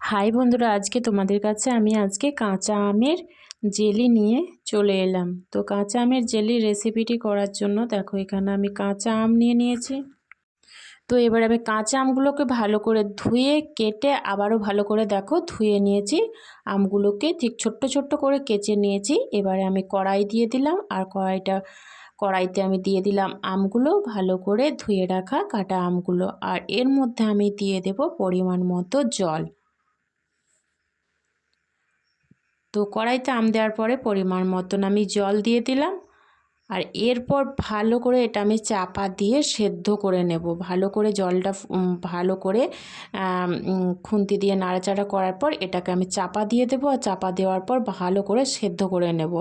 High বন্ধুরা, আজকে তোমাদের কাছে আমি আজকে কাঁচা আমের জেলি নিয়ে চলে এলাম। তো কাঁচা আমের জেলি রেসিপিটি করার জন্য দেখো, এখানে আমি কাঁচা আম নিয়ে নিয়েছি। তো এবার আমি কাঁচা আমগুলোকে ভালো করে ধুয়ে, কেটে আবারও ভালো করে দেখো, ধুয়ে নিয়েছি। আমগুলোকে ঠিক ছোট্ট ছোট্ট করে কেচে নিয়েছি। এবারে আমি কড়াই দিয়ে দিলাম আর কড়াইটা, কড়াইতে আমি দিয়ে দিলাম আমগুলো, ভালো করে ধুয়ে রাখা কাটা আমগুলো। আর এর মধ্যে আমি দিয়ে দেব পরিমাণ মতো জল। তো কড়াইতে আম দেওয়ার পরে পরিমাণ মতন আমি জল দিয়ে দিলাম। আর এরপর ভালো করে এটা আমি চাপা দিয়ে সেদ্ধ করে নেব। ভালো করে জলটা ভালো করে খুন্তি দিয়ে নাড়াচাড়া করার পর এটাকে আমি চাপা দিয়ে দেবো আর চাপা দেওয়ার পর ভালো করে সেদ্ধ করে নেব।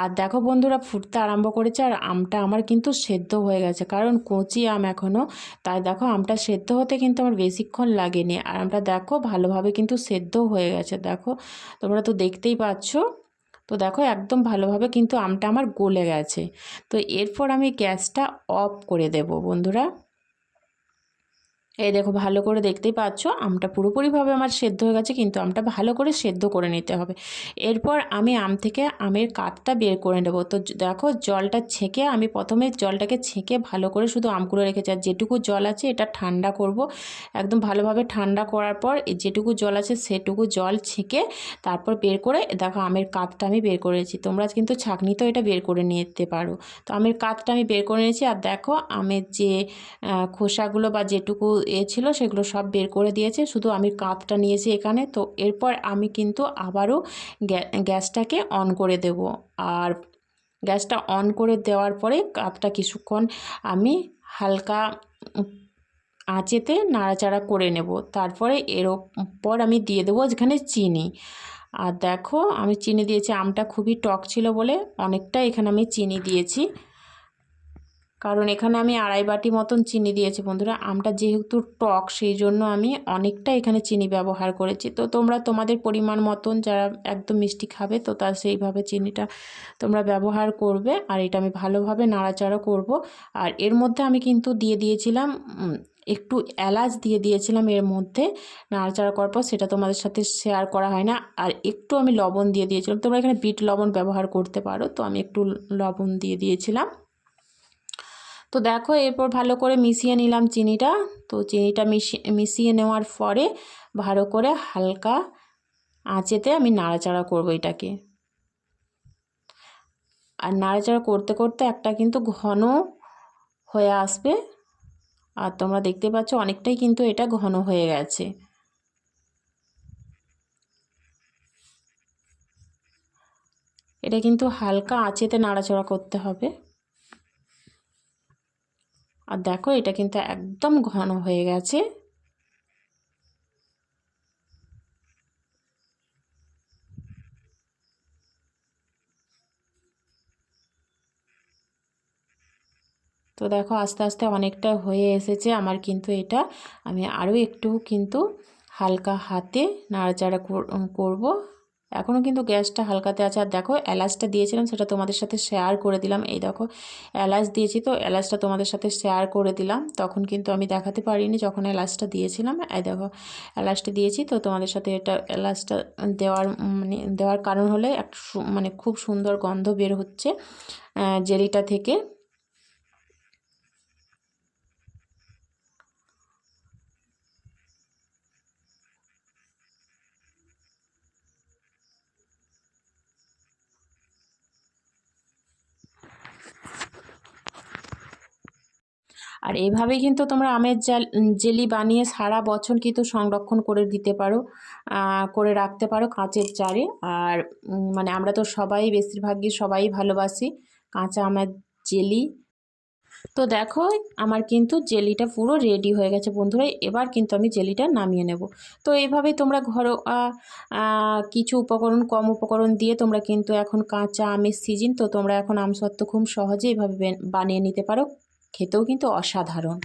আর দেখো বন্ধুরা ফুটতে আরম্ভ করেছে আর আমটা আমার কিন্তু সেদ্ধ হয়ে গেছে। কারণ কচি আম এখনও তাই দেখো আমটা সেদ্ধ হতে কিন্তু আমার বেশিক্ষণ লাগেনি। আর আমটা দেখো ভালোভাবে কিন্তু সেদ্ধ হয়ে গেছে। দেখো তোমরা তো দেখতেই পাচ্ছ। তো দেখো একদম ভালোভাবে কিন্তু আমটা আমার গলে গেছে। তো এরপর আমি গ্যাসটা অফ করে দেব বন্ধুরা। এই দেখো, ভালো করে দেখতেই পাচ্ছ, আমটা পুরোপুরিভাবে আমার সেদ্ধ হয়ে গেছে, কিন্তু আমটা ভালো করে সেদ্ধ করে নিতে হবে। এরপর আমি আম থেকে আমের কাঠটা বের করে নেব। তো দেখো, জলটা ছেঁকে, আমি প্রথমে জলটাকে ছেঁকে ভালো করে শুধু আমগুলো রেখেছি, আর যেটুকু জল আছে এটা ঠান্ডা করব। একদম ভালোভাবে ঠান্ডা করার পর যেটুকু জল আছে সেটুকু জল ছেঁকে তারপর বের করে, দেখো, আমের কাঠটা আমি বের করেছি তোমরা কিন্তু ছাঁকনিতেও এটা বের করে নিতে পারো। তো আমের কাঠটা আমি বের করে নিয়েছি, আর দেখো, আমের যে খোসাগুলো বা যেটুকু এ ছিল, সেগুলো সব বের করে দিয়েছে। শুধু আমি কাপটা নিয়েছি এখানে। তো এরপর আমি কিন্তু আবারও গ্যাসটাকে অন করে দেব। আর গ্যাসটা অন করে দেওয়ার পরে কাপটা কিছুক্ষণ আমি হালকা আঁচেতে নাড়াচাড়া করে নেব। তারপরে এর পর আমি দিয়ে দেবো যেখানে চিনি। আর দেখো, আমি চিনি দিয়েছি, আমটা খুবই টক ছিল বলে অনেকটা এখানে আমি চিনি দিয়েছি। কারণ এখানে আমি আড়াই বাটি মতন চিনি দিয়েছি বন্ধুরা। আমটা যেহেতু টক, সেই জন্য আমি অনেকটা এখানে চিনি ব্যবহার করেছি। তো তোমরা তোমাদের পরিমাণ মতন যারা একদম মিষ্টি খাবে, তো তার সেইভাবে চিনিটা তোমরা ব্যবহার করবে। আর এটা আমি ভালোভাবে নাড়াচাড়া করব। আর এর মধ্যে আমি কিন্তু দিয়ে দিয়েছিলাম একটু এলাচ দিয়ে দিয়েছিলাম এর মধ্যে। নাড়াচাড়া করার পর সেটা তোমাদের সাথে শেয়ার করা হয় না। আর একটু আমি লবণ দিয়ে দিয়েছিলাম। তোমরা এখানে বিট লবণ ব্যবহার করতে পারো। তো আমি একটু লবণ দিয়ে দিয়েছিলাম। তো দেখো, এরপর ভালো করে মিশিয়ে নিলাম চিনিটা। তো চিনিটা মিশিয়ে মিশিয়ে নেওয়ার পরে ভালো করে হালকা আঁচেতে আমি নাড়াচাড়া করব এটাকে। আর নাড়াচাড়া করতে করতে একটা কিন্তু ঘন হয়ে আসবে। আর তোমরা দেখতে পাচ্ছ অনেকটাই কিন্তু এটা ঘন হয়ে গেছে। এটা কিন্তু হালকা আঁচেতে নাড়াচাড়া করতে হবে। আর দেখো, এটা কিন্তু একদম ঘন হয়ে গেছে। তো দেখো, আস্তে আস্তে অনেকটা হয়ে এসেছে আমার কিন্তু এটা। আমি আরও একটু কিন্তু হালকা হাতে নাড়াচাড়া করব। এখনও কিন্তু গ্যাসটা হালকাতে আছে। আর দেখো, এলাচটা দিয়েছিলাম, সেটা তোমাদের সাথে শেয়ার করে দিলাম। এই দেখো, এলাচ দিয়েছি তো, এলাচটা তোমাদের সাথে শেয়ার করে দিলাম। তখন কিন্তু আমি দেখাতে পারিনি যখন এলাচটা দিয়েছিলাম। এই দেখো, এলাচটা দিয়েছি তো তোমাদের সাথে এটা এলাচটা দেওয়ার মানে দেওয়ার কারণ হলে এক মানে খুব সুন্দর গন্ধ বের হচ্ছে জেলিটা থেকে। আর এভাবেই কিন্তু তোমরা আমের জাল বানিয়ে সারা বছর কিন্তু সংরক্ষণ করে দিতে পারো করে রাখতে পারো কাঁচের চারে আর মানে আমরা তো সবাই, বেশিরভাগই সবাই ভালোবাসি কাঁচা আমের জেলি। তো দেখো, আমার কিন্তু জেলিটা পুরো রেডি হয়ে গেছে বন্ধুরা, এবার কিন্তু আমি জেলিটা নামিয়ে নেব। তো এইভাবেই তোমরা ঘরোয়া কিছু উপকরণ, কম উপকরণ দিয়ে তোমরা কিন্তু এখন কাঁচা আমের সিজন তো তোমরা এখন আমসত্ত্ব খুব সহজে এভাবে বানিয়ে নিতে পারো। খেতেও কিন্তু অসাধারণ।